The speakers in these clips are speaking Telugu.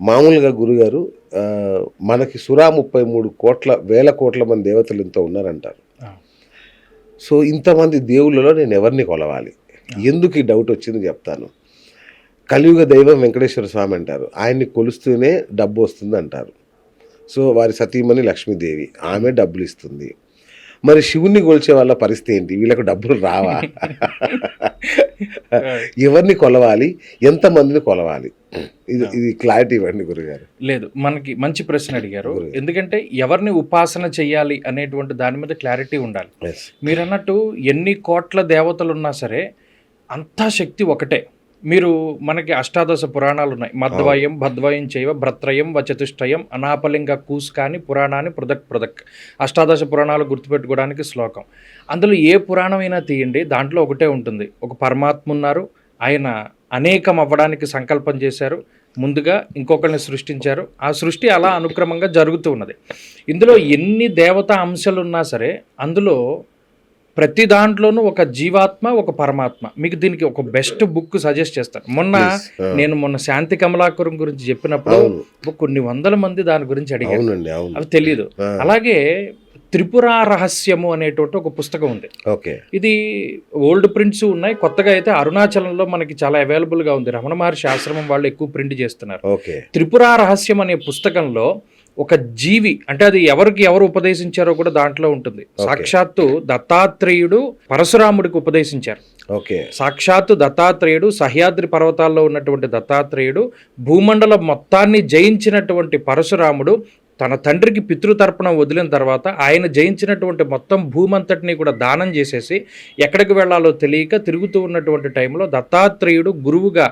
మామూలుగా గురుగారు మనకి సురా ముప్పై మూడు కోట్ల వేల కోట్ల మంది దేవతలు ఇంత ఉన్నారంటారు. సో ఇంతమంది దేవుళ్ళలో నేను ఎవరిని కొలవాలి? ఎందుకు ఈ డౌట్ వచ్చింది చెప్తాను. కలియుగ దైవం వెంకటేశ్వర స్వామి అంటారు. ఆయన్ని కొలుస్తూనే డబ్బు వస్తుంది అంటారు సో వారి సతీమణి లక్ష్మీదేవి ఆమె డబ్బులు ఇస్తుంది మరి శివుణ్ణి కొలిచే వాళ్ళ పరిస్థితి ఏంటి? వీళ్ళకు డబ్బులు రావా? ఎవరిని కొలవాలి? ఎంతమందిని కొలవాలి? ఇది ఇది క్లారిటీ ఇవ్వండి గురుగారు. లేదు మనకి మంచి ప్రశ్న అడిగారు. ఎందుకంటే ఎవరిని ఉపాసన చేయాలి అనేటువంటి దాని మీద క్లారిటీ ఉండాలి. మీరు అన్నట్టు ఎన్ని కోట్ల దేవతలు ఉన్నా సరే అంతా శక్తి ఒకటే. మీరు మనకి అష్టాదశ పురాణాలు ఉన్నాయి మధ్వయం భద్వయం చేయవ భ్రత్రయం వచతుష్టయం అనాపలింగ కూస్కాని పురాణాన్ని పృథక్ పృథక్. అష్టాదశ పురాణాలు గుర్తుపెట్టుకోవడానికి శ్లోకం. అందులో ఏ పురాణమైనా తీయండి దాంట్లో ఒకటే ఉంటుంది. ఒక పరమాత్మ ఉన్నారు ఆయన అనేకం అవ్వడానికి సంకల్పం చేశారు ముందుగా ఇంకొకరిని సృష్టించారు. ఆ సృష్టి అలా అనుక్రమంగా జరుగుతూ ఉన్నది. ఇందులో ఎన్ని దేవతా అంశాలు ఉన్నా సరే అందులో ప్రతి దాంట్లోనూ ఒక జీవాత్మ ఒక పరమాత్మ. మీకు దీనికి ఒక బెస్ట్ బుక్ సజెస్ట్ చేస్తాను. మొన్న. నేను మొన్న శాంతి కమలాపురం గురించి చెప్పినప్పుడు కొన్ని వందల మంది దాని గురించి అవును. అవి తెలియదు. అలాగే త్రిపుర రహస్యము అనేటువంటి ఒక పుస్తకం ఉంది. ఓకే. ఇది ఓల్డ్ ప్రింట్స్ ఉన్నాయి. కొత్తగా అయితే అరుణాచలంలో మనకి చాలా అవైలబుల్గా ఉంది. రమణ మహర్షి ఆశ్రమం వాళ్ళు ఎక్కువ ప్రింట్ చేస్తున్నారు. ఓకే. త్రిపుర రహస్యం అనే పుస్తకంలో ఒక జీవి అంటే అది ఎవరికి ఎవరు ఉపదేశించారో కూడా దాంట్లో ఉంటుంది. సాక్షాత్తు దత్తాత్రేయుడు పరశురాముడికి ఉపదేశించారు. ఓకే. సాక్షాత్తు దత్తాత్రేయుడు సహ్యాద్రి పర్వతాల్లో ఉన్నటువంటి దత్తాత్రేయుడు భూమండలం మొత్తాన్ని జయించినటువంటి పరశురాముడు తన తండ్రికి పితృతర్పణం వదిలిన తర్వాత ఆయన జయించినటువంటి మొత్తం భూమంతటిని కూడా దానం చేసేసి ఎక్కడికి వెళ్ళాలో తెలియక తిరుగుతూ ఉన్నటువంటి టైంలో దత్తాత్రేయుడు గురువుగా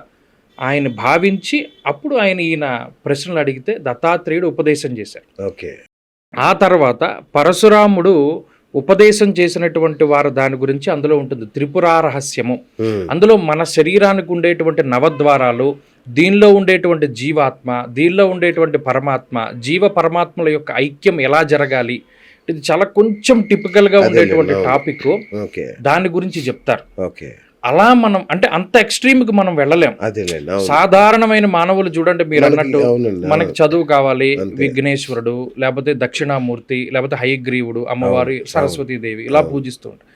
ఆయన భావించి అప్పుడు ఆయన ఈయన ప్రశ్నలు అడిగితే దత్తాత్రేయుడు ఉపదేశం చేశారు ఓకే. ఆ తర్వాత పరశురాముడు ఉపదేశం చేసినటువంటి వారు దాని గురించి అందులో ఉంటుంది త్రిపుర రహస్యము. ఉమ్. అందులో మన శరీరానికి ఉండేటువంటి నవద్వారాలు దీనిలో ఉండేటువంటి జీవాత్మ దీనిలో ఉండేటువంటి పరమాత్మ జీవ పరమాత్మల యొక్క ఐక్యం ఎలా జరగాలి ఇది చాలా కొంచెం టిపికల్గా అదేలే, ఉండేటువంటి. టాపిక్ దాని గురించి చెప్తారు. ఓకే. అలా మనం అంటే అంత ఎక్స్ట్రీమ్కి మనం వెళ్ళలేం. సాధారణమైన మానవులు చూడండి మీరు అన్నట్టు మనకి చదువు కావాలి. విఘ్నేశ్వరుడు లేకపోతే దక్షిణామూర్తి లేకపోతే హయగ్రీవుడు అమ్మవారి సరస్వతీదేవి ఇలా పూజిస్తూ ఉంటారు.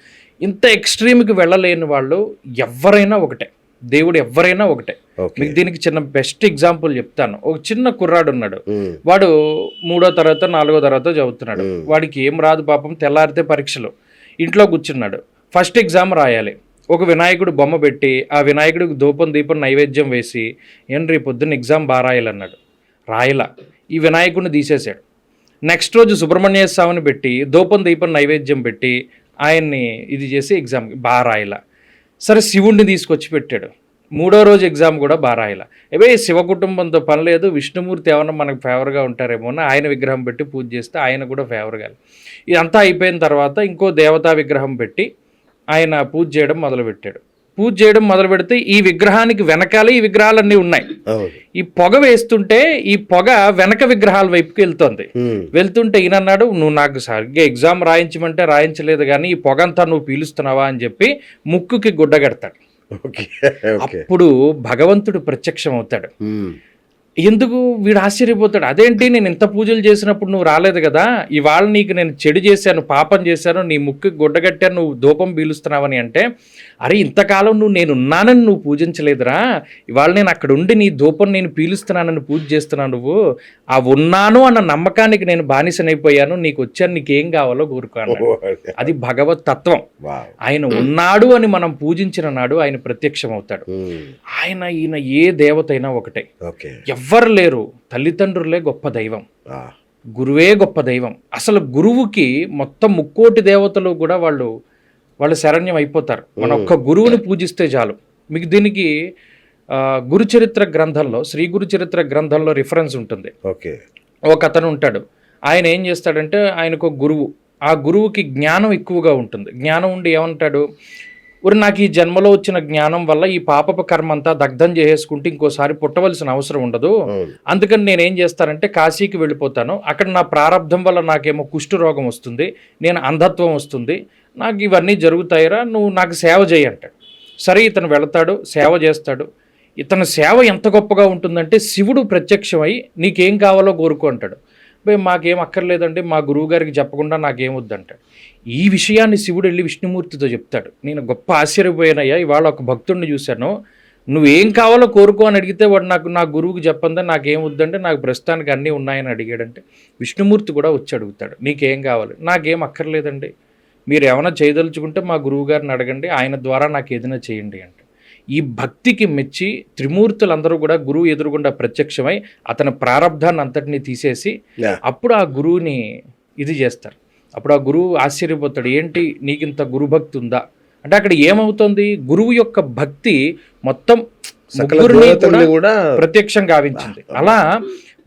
ఇంత ఎక్స్ట్రీమ్కి వెళ్ళలేని వాళ్ళు ఎవరైనా ఒకటే. దేవుడు ఎవరైనా ఒకటే. మీకు దీనికి చిన్న బెస్ట్ ఎగ్జాంపుల్ చెప్తాను. ఒక చిన్న కుర్రాడు ఉన్నాడు. వాడు మూడో తరగతి నాలుగో తరగతి చదువుతున్నాడు. వాడికి ఏం రాదు పాపం తెల్లారితే పరీక్షలు. ఇంట్లో కూర్చున్నాడు. ఫస్ట్ ఎగ్జామ్ రాయాలి. ఒక వినాయకుడు బొమ్మ పెట్టి ఆ వినాయకుడికి దూపం దీపం నైవేద్యం వేసి ఏం పొద్దున్న ఎగ్జామ్ బాగా రాయాలన్నాడు. రాయల. ఈ వినాయకుడిని తీసేశాడు. నెక్స్ట్ రోజు సుబ్రహ్మణ్య స్వామిని పెట్టి దూపం దీపం నైవేద్యం పెట్టి ఆయన్ని ఇది చేసి ఎగ్జామ్ బాగా రాయలా. సరే శివుణ్ణి తీసుకొచ్చి పెట్టాడు. మూడో రోజు ఎగ్జామ్ కూడా బారాయిల ఏవే శివ కుటుంబంతో పని లేదు. విష్ణుమూర్తి ఏమన్నా మనకు ఫేవర్గా ఉంటారేమో అని ఆయన విగ్రహం పెట్టి పూజ చేస్తే ఆయన కూడా ఫేవర్గా. ఇదంతా అయిపోయిన తర్వాత ఇంకో దేవతా విగ్రహం పెట్టి ఆయన పూజ చేయడం మొదలుపెట్టాడు. పూజ చేయడం మొదలు పెడితే ఈ విగ్రహానికి వెనకాలే ఈ విగ్రహాలన్నీ ఉన్నాయి. ఈ పొగ వేస్తుంటే ఈ పొగ వెనక విగ్రహాల వైపుకి వెళ్తోంది. వెళ్తుంటే ఈయన అన్నాడు నువ్వు నాకు సరిగ్గా ఎగ్జామ్ రాయించమంటే రాయించలేదు కానీ ఈ పొగంతా నువ్వు పీలుస్తున్నావా? అని చెప్పి ముక్కుకి గుడ్డగడతాడు అప్పుడు భగవంతుడు ప్రత్యక్షం అవుతాడు. ఎందుకు వీడు ఆశ్చర్యపోతాడు? అదేంటి నేను ఇంత పూజలు చేసినప్పుడు నువ్వు రాలేదు కదా? ఇవాళ నీకు నేను చెడు చేశాను పాపం చేశాను నీ ముక్కు గుడ్డగట్టాను నువ్వు ధూపం పీలుస్తున్నావని అంటే అరే ఇంతకాలం నువ్వు నేను ఉన్నానని నువ్వు పూజించలేదురా? ఇవాళ నేను అక్కడ ఉండి నీ ధూపం నేను పీలుస్తున్నానని పూజ చేస్తున్నాను నువ్వు. ఆ ఉన్నాను అన్న నమ్మకానికి నేను బానిసనైపోయాను నీకు వచ్చాను నీకేం కావాలో కోరుకోను అది భగవత్ తత్వం. ఆయన ఉన్నాడు అని మనం పూజించిన నాడు ఆయన ప్రత్యక్షం అవుతాడు. ఆయన ఈయన ఏ దేవత అయినా ఒకటే. ఓకే. ఎవ్వరు లేరు. తల్లిదండ్రులే గొప్ప దైవం. గురువే గొప్ప దైవం. అసలు గురువుకి మొత్తం ముక్కోటి దేవతలు కూడా వాళ్ళు వాళ్ళు శరణ్యం అయిపోతారు. మన ఒక్క గురువుని పూజిస్తే చాలు. మీకు దీనికి ఆ, గురు చరిత్ర గ్రంథంలో శ్రీ గురు చరిత్ర గ్రంథంలో రిఫరెన్స్ ఉంటుంది. ఓకే. ఒక అతను ఉంటాడు. ఆయన ఏం చేస్తాడంటే ఆయనకు గురువు. ఆ గురువుకి జ్ఞానం ఎక్కువగా ఉంటుంది. జ్ఞానం ఉండి ఏమంటాడు? ఒరి నాకు ఈ జన్మలో వచ్చిన జ్ఞానం వల్ల ఈ పాపపు కర్మ అంతా దగ్ధం చేసేసుకుంటే ఇంకోసారి పుట్టవలసిన అవసరం ఉండదు. అందుకని నేను ఏం చేస్తానంటే కాశీకి వెళ్ళిపోతాను. అక్కడ నా ప్రారంధం వల్ల నాకేమో కుష్ఠు రోగం వస్తుంది. నేను అంధత్వం వస్తుంది. నాకు ఇవన్నీ జరుగుతాయిరా నువ్వు నాకు సేవ చేయి అంటాడు. సరే ఇతను వెళతాడు సేవ చేస్తాడు. ఇతని సేవ ఎంత గొప్పగా ఉంటుందంటే శివుడు ప్రత్యక్షమై నీకేం కావాలో కోరుకో అంటాడు. బే మాకేం అక్కర్లేదండి మా గురువు గారికి చెప్పకుండా నాకేం వద్దంటాడు. ఈ విషయాన్ని శివుడు వెళ్ళి విష్ణుమూర్తితో చెప్తాడు. నేను గొప్ప ఆశ్చర్యపోయానయ్యా ఇవాళ ఒక భక్తుడిని చూశాను. నువ్వేం కావాలో కోరుకో అని అడిగితే వాడు నాకు నా గురువుకి చెప్పందా నాకేం వద్దంటే నాకు ప్రస్తుతానికి అన్నీ ఉన్నాయని అడిగాడంటే విష్ణుమూర్తి కూడా వచ్చి అడుగుతాడు నీకేం కావాలి? నాకేం అక్కర్లేదండి. మీరు ఏమైనా చేయదలుచుకుంటే మా గురువు గారిని అడగండి ఆయన ద్వారా నాకు ఏదైనా చేయండి అంటే ఈ భక్తికి మెచ్చి త్రిమూర్తులందరూ కూడా గురువు ఎదురుగుండా ప్రత్యక్షమై అతని ప్రారంధాన్ని అంతటినీ తీసేసి. అప్పుడు ఆ గురువుని ఇది చేస్తారు. అప్పుడు ఆ గురువు ఆశ్చర్యపోతాడు ఏంటి నీకింత గురుభక్తి ఉందా అంటే అక్కడ ఏమవుతుంది? గురువు యొక్క భక్తి మొత్తం కూడా ప్రత్యక్షం గావించింది. అలా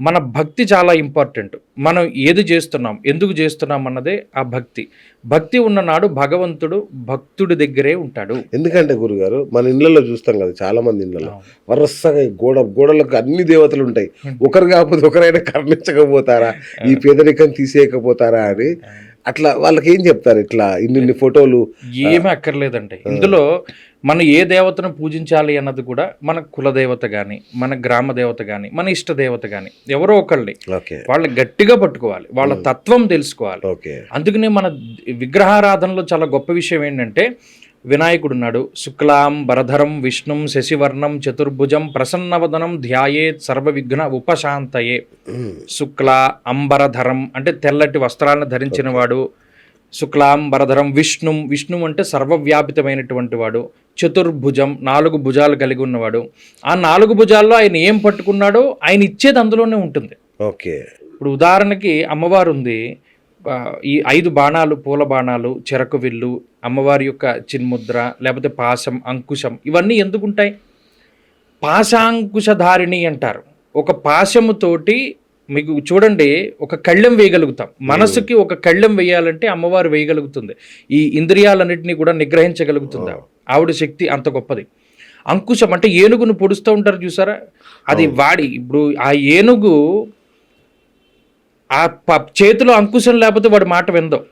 మన భక్తి చాలా ఇంపార్టెంట్. మనం ఏది చేస్తున్నాం ఎందుకు చేస్తున్నాం అన్నదే ఆ భక్తి. భక్తి ఉన్ననాడు భగవంతుడు భక్తుడి దగ్గరే ఉంటాడు. ఎందుకంటే గురుగారు మన ఇళ్ళలో చూస్తాం కదా చాలా మంది ఇళ్ళలో వరుసగా గోడ గోడలకు అన్ని దేవతలు ఉంటాయి. ఒకరు కాకపోతే ఒకరైనా కరుణించకపోతారా? ఈ పేదరికం తీసేయకపోతారా అని అట్లా వాళ్ళకి ఏం చెప్తారు ఇట్లా ఇన్ని ఫోటోలు? ఏమీ అక్కర్లేదండి. ఇందులో మనం ఏ దేవతను పూజించాలి అన్నది కూడా మన కులదేవత కానీ మన గ్రామ దేవత కానీ మన ఇష్ట దేవత కానీ ఎవరో ఒకళ్ళని ఓకే. వాళ్ళని గట్టిగా పట్టుకోవాలి. వాళ్ళ తత్వం తెలుసుకోవాలి. అందుకనే మన విగ్రహారాధనలో చాలా గొప్ప విషయం ఏంటంటే వినాయకుడు ఉన్నాడు శుక్లాం బరధరం విష్ణుం శశివర్ణం చతుర్భుజం ప్రసన్నవదనం ధ్యాయేత్ సర్వ విఘ్న ఉపశాంతయే. శుక్ల అంబరధరం అంటే తెల్లటి వస్త్రాలను ధరించిన వాడు శుక్లాం బరధరం విష్ణుం విష్ణు అంటే సర్వవ్యాపితమైనటువంటి వాడు. చతుర్భుజం నాలుగు భుజాలు కలిగి ఉన్నవాడు. ఆ నాలుగు భుజాల్లో ఆయన ఏం పట్టుకున్నాడో ఆయన ఇచ్చేది అందులోనే ఉంటుంది. ఓకే. ఇప్పుడు ఉదాహరణకి అమ్మవారు ఉంది ఈ ఐదు బాణాలు పూల బాణాలు చెరకు విల్లు అమ్మవారి యొక్క చిన్ముద్ర లేకపోతే పాశం అంకుశం ఇవన్నీ ఎందుకుంటాయి? పాశాంకుశధారిణి అంటారు. ఒక పాశముతోటి మీకు చూడండి ఒక కళ్ళెం వేయగలుగుతాం. మనసుకి ఒక కళ్ళెం వేయాలంటే అమ్మవారు వేయగలుగుతుంది. ఈ ఇంద్రియాలన్నింటినీ కూడా నిగ్రహించగలుగుతుంది? ఆవిడ. ఆవిడ శక్తి అంత గొప్పది. అంకుశం అంటే ఏనుగును పొడుస్తూ ఉంటారు చూసారా? అది వాడి ఇప్పుడు ఆ ఏనుగు ఆ ప- చేతిలో అంకుశం లేకపోతే వాడి మాట విందో.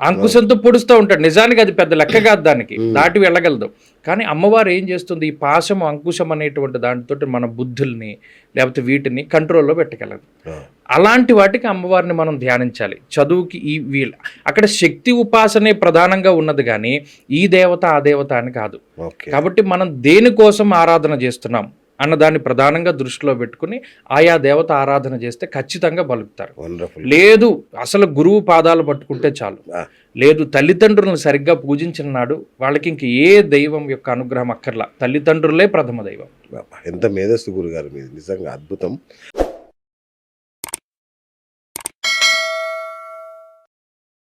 అంకుశంతో పొడుస్తూ ఉంటాడు. నిజానికి అది పెద్ద లెక్క కాదు దానికి. దాటి వెళ్ళగలదు. కానీ అమ్మవారు ఏం చేస్తుంది? ఈ పాశం అంకుశం అనేటువంటి దానితో మన బుద్ధుల్ని లేకపోతే వీటిని కంట్రోల్లో పెట్టగలదు. అలాంటి వాటికి అమ్మవారిని మనం ధ్యానించాలి. చదువుకి ఈ వీళ్ళ అక్కడ శక్తి ఉపాసనే ప్రధానంగా ఉన్నది కానీ ఈ దేవత ఆ దేవత అని కాదు. కాబట్టి మనం దేనికోసం ఆరాధన చేస్తున్నాం? అన్నదాన్ని ప్రధానంగా దృష్టిలో పెట్టుకుని ఆయా దేవత ఆరాధన చేస్తే ఖచ్చితంగా వండర్ఫుల్ లేదు అసలు గురువు పాదాలు పట్టుకుంటే చాలు. లేదు తల్లిదండ్రులను సరిగ్గా పూజించిన నాడు వాళ్ళకి ఇంక ఏ దైవం యొక్క అనుగ్రహం అక్కర్లా. తల్లిదండ్రులే ప్రథమ దైవం. ఎంత మేధస్సు గురుగారు మీది. నిజంగా అద్భుతం.